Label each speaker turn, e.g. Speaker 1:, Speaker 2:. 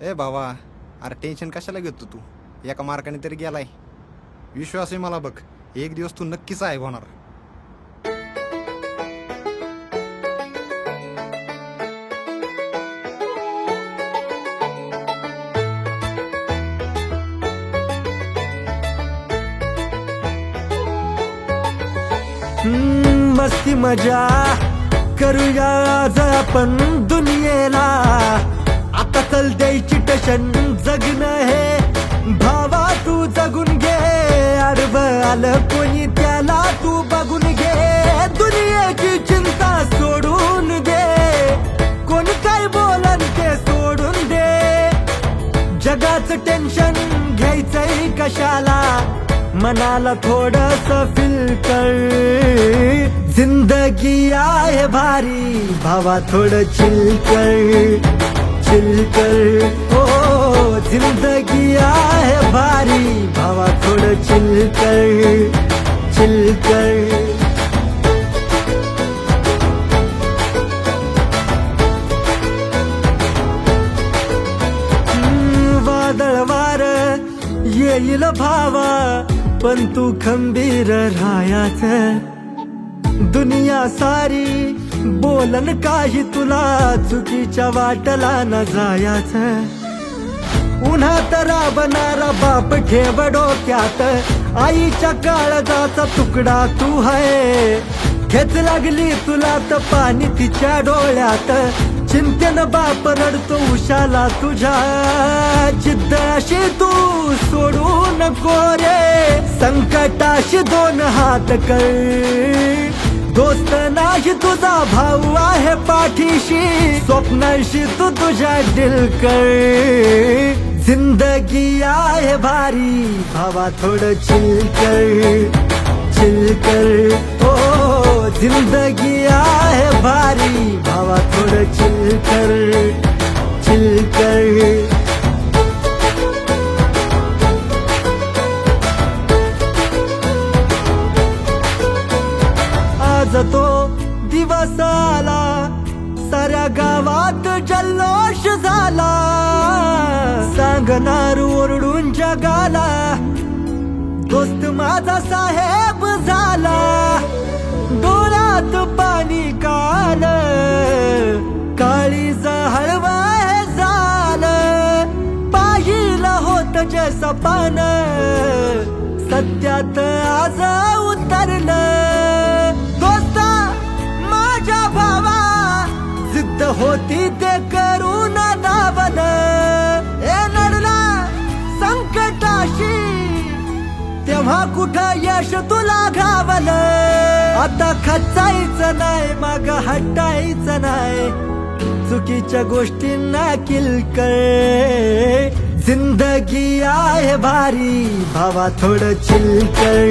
Speaker 1: ए बाबा अरे टेन्शन कशाला घेतो तू? एका मार्काने तरी गेलाय. विश्वास आहे मला बघ एक दिवस तू नक्कीच आहे होणार.
Speaker 2: मस्ती मजा करूया आज आपण दुनियेला. आता द्यायची टशन जगणं हे. भावा तू जगून घे. अर्व आलं कोणी त्याला तू बघून घे. दुनियेची चिंता सोडून दे. कोण काय बोलन ते सोडून दे. जगाचं टेन्शन घ्यायचंय कशाला? मनाला थोडस फील कर जिंदगी आहे भारी. भावा थोडं चिल कर चिल कर हो जिंदगी आहे भारी भावा थोडं चिल कर चिल कर हम्म, वादळ वार येईल भावा पण तू खंबीर राहायच। दुनिया सारी बोलन काही तुला चुकीच्या वाटला न जायाच. उन्हात राबणारा बाप ठेव डोक्यात आईच्या काळजाचा तुकडा तू आहे. खेच लागली तुला तर पाणी तिच्या डोळ्यात चिंतेन बाप रडतो उशाला तुझ्या. जिद्द अशी तू सोडू नको रे संकटाशी दोन हात कर दोस्त नाही तुझा भाऊ आहे पाठीशी स्वप्नाशी तू तुझ्या दिल कर। ज़िंदगी आहे भारी, भावा थोडं चिल कर। चिल कर, ओ, ज़िंदगी आहे भारी, भावा थोडं चिल गावात जल्लोष झाला. सांगणार ओरडून जगाला दोस्त माझा साहेब झाला. डोळ्यात पाणी काल काळी हळवा झालं. पाहिलं होत जे सपान सत्यात आज उतरलं. होती ते करून दाबन ए लढला संकटाशी तेव्हा कुठं यश तुला घावलं आता खचायचं नाही मग हटायचं नाही. चुकीच्या गोष्टींना किलकळ. जिंदगी आहे भारी भावा थोडं चिल कर